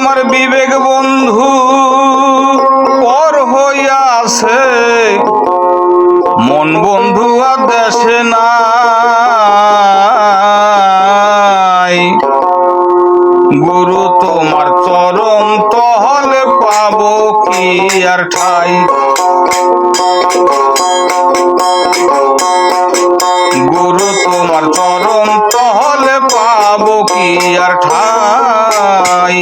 আমার বিবেক বন্ধু, পর হইয়াছে। মন বন্ধু আর দেশে নাই। গুরু তোমার চরম তহলে পাব কি আর ঠাই? গুরু তোমার চরম তহলে পাব কি আর ঠাই? যায়।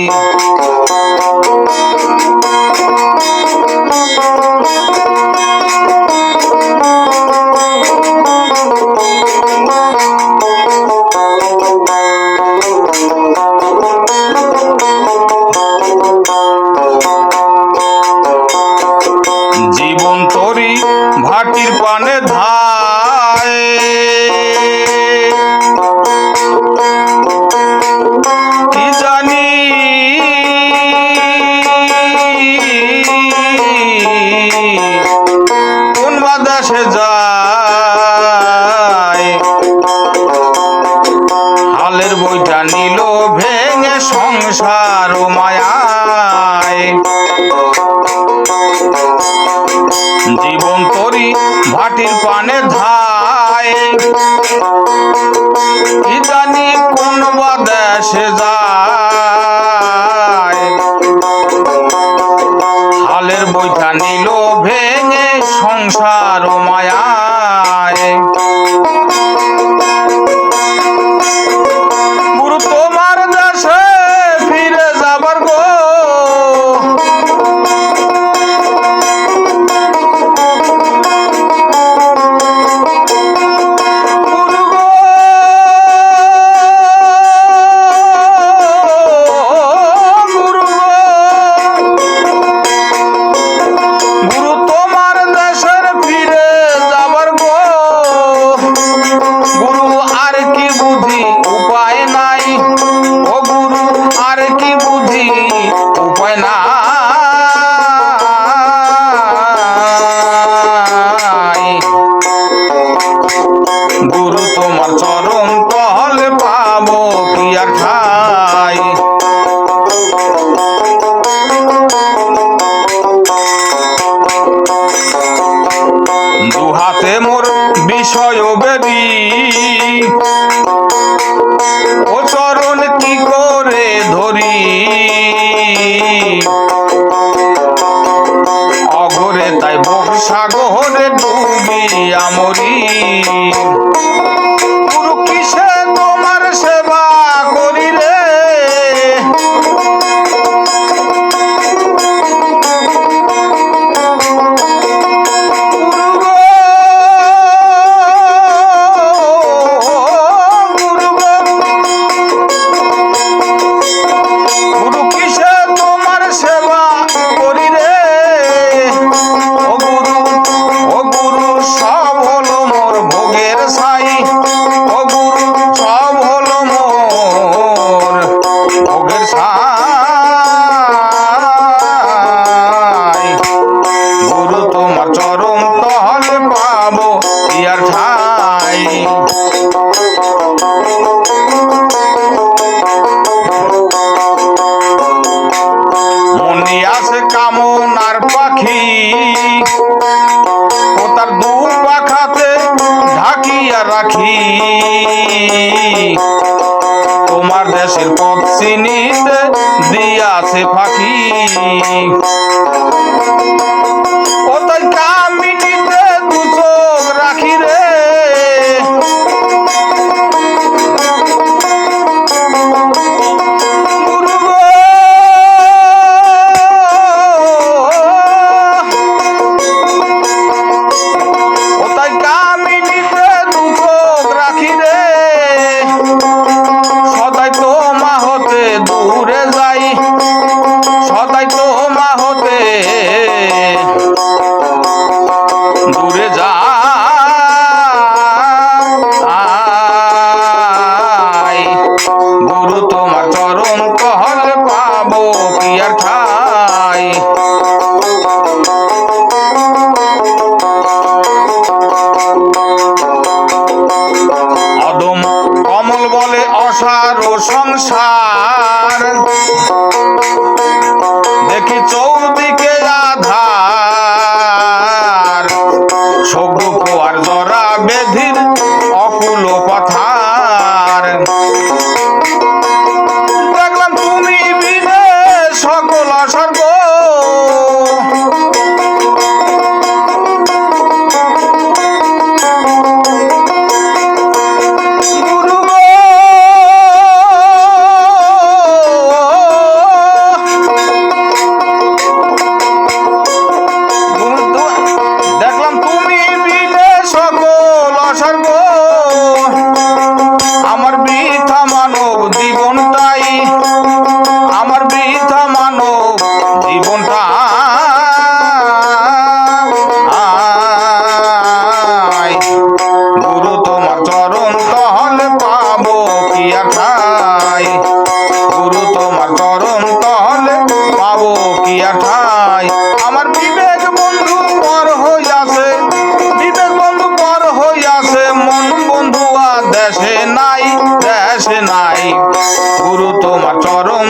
জীবন তরি ভাটির পানে ধা সংসার মায়ায়। জীবন তরি ভাটির পানে ধায়। ইদানি কোন বা দেশে যায়। হালের বৈঠা নিল ভেঙে সংসার মায়া। baby. আমার দেশের পথ চিনিতে দিয়াছে ফাঁকি Thank God. সংসার। আমার বিবেক বন্ধু পর হইয়াছে, বিবেক বন্ধু পর হইয়াছে, মন বন্ধু আর দেশে নাই দেশে নাই। গুরু তোমার চরম